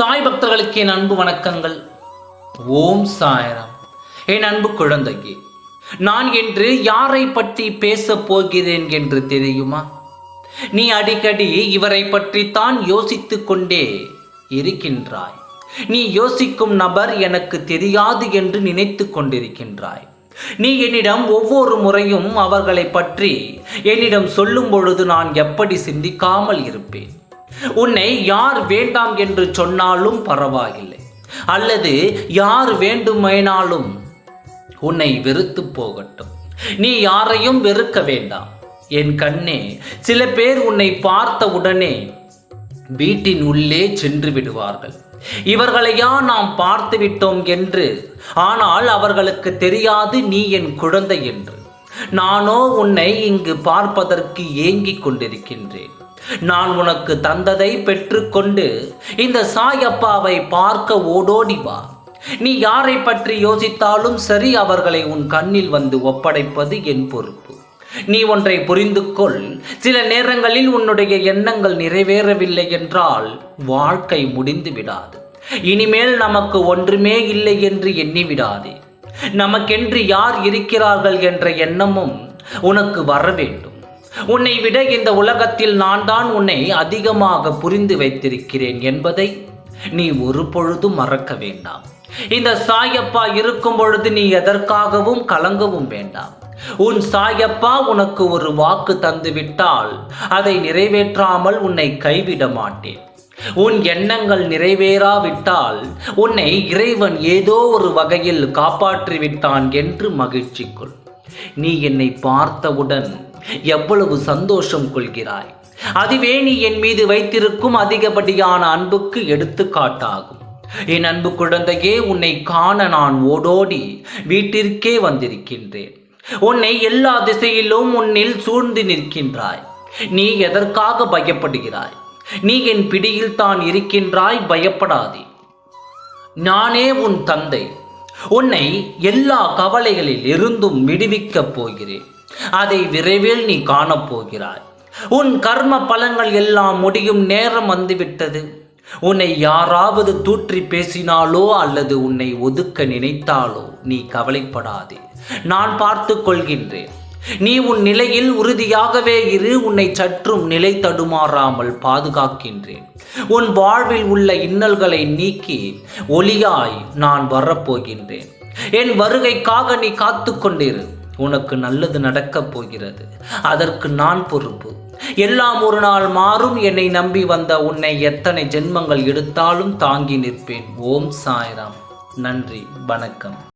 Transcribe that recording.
சாய் பக்தர்களுக்கு என் அன்பு வணக்கங்கள். ஓம் சாயராம். என் அன்பு குழந்தைக்கு நான் என்று யாரை பற்றி பேசப் போகிறேன் என்று தெரியுமா? நீ அடிக்கடி இவரை பற்றித்தான் யோசித்து கொண்டே இருக்கின்றாய். நீ யோசிக்கும் நபர் எனக்கு தெரியாது என்று நினைத்து கொண்டிருக்கின்றாய். நீ என்னிடம் ஒவ்வொரு முறையும் அவர்களை பற்றி என்னிடம் சொல்லும் பொழுது நான் எப்படி சிந்திக்காமல் இருப்பேன்? உன்னை யார் வேண்டாம் என்று சொன்னாலும் பரவாயில்லை. அல்லது யார் வேண்டுமேனாலும் உன்னை வெறுத்து போகட்டும். நீ யாரையும் வெறுக்க வேண்டாம். என் கண்ணே சில பேர் உன்னை பார்த்த உடனே வீட்டின் உள்ளே சென்று விடுவார்கள். இவர்களையா நாம் பார்த்து விட்டோம் என்று. ஆனால் அவர்களுக்கு தெரியாது நீ என் குழந்தை என்று. நானோ உன்னை இங்கு பார்ப்பதற்கு ஏங்கிக் கொண்டிருக்கின்றேன். நான் உனக்கு தந்ததை பெற்றுக்கொண்டு இந்த சாயப்பாவை பார்க்க ஓடோடி வா. நீ யாரை பற்றி யோசித்தாலும் சரி அவர்களை உன் கண்ணில் வந்து ஒப்படைப்பது என் பொறுப்பு. நீ ஒன்றை புரிந்து கொள் சில நேரங்களில் உன்னுடைய எண்ணங்கள் நிறைவேறவில்லை என்றால் வாழ்க்கை முடிந்து விடாது இனிமேல் நமக்கு ஒன்றுமே இல்லை என்று எண்ணி விடாதே நமக்கென்று யார் இருக்கிறார்கள் என்ற எண்ணமும் உனக்கு வர வேண்டும். உன்னை விட இந்த உலகத்தில் நான் தான் உன்னை அதிகமாக புரிந்து வைத்திருக்கிறேன் என்பதை நீ ஒரு பொழுதும் மறக்க வேண்டாம். இந்த சாயப்பா இருக்கும் பொழுது நீ எதற்காகவும் கலங்கவும் வேண்டாம். உன் சாயப்பா உனக்கு ஒரு வாக்கு தந்துவிட்டால் அதை நிறைவேற்றாமல் உன்னை கைவிட மாட்டேன். உன் எண்ணங்கள் நிறைவேறாவிட்டால் உன்னை இறைவன் ஏதோ ஒரு வகையில் காப்பாற்றிவிட்டான் என்று மகிழ்ச்சி கொள் நீ என்னை பார்த்தவுடன் எவ்வளவு சந்தோஷம் கொள்கிறாய். அதுவே நீ என் மீது வைத்திருக்கும் அதிகப்படியான அன்புக்கு எடுத்துக்காட்டாகும். என் அன்பு குழந்தையே உன்னை காண நான் ஓடோடி வீட்டிற்கே வந்திருக்கின்றேன். உன்னை எல்லா திசையிலும் உன்னில் சூழ்ந்து நிற்கின்றாய். நீ எதற்காக பயப்படுகிறாய்? நீ என் பிடியில் தான் இருக்கின்றாய் பயப்படாதே. நானே உன் தந்தை. உன்னை எல்லா கவலைகளில் இருந்தும் விடுவிக்கப் போகிறேன். அதை விரைவில் நீ காணப்போகிறாய் உன் கர்ம பலங்கள் எல்லாம் முடியும் நேரம் வந்துவிட்டது. உன்னை யாராவது தூற்றி பேசினாலோ அல்லது உன்னை ஒதுக்க நினைத்தாலோ நீ கவலைப்படாதே. நான் பார்த்து கொள்கின்றேன். நீ உன் நிலையில் உறுதியாகவே இரு உன்னை சற்றும் நிலை தடுமாறாமல் பாதுகாக்கின்றேன். உன் வாழ்வில் உள்ள இன்னல்களை நீக்கி ஒளியாய் நான் வரப்போகின்றேன். என் வருகைக்காக நீ காத்து கொண்டிரு. உனக்கு நல்லது நடக்கப் போகிறது. அதற்கு நான் பொறுப்பு. எல்லாம் ஒரு நாள் மாறும். என்னை நம்பி வந்த உன்னை எத்தனை ஜென்மங்கள் எடுத்தாலும் தாங்கி நிற்பேன். ஓம் சாய்ராம். நன்றி வணக்கம்.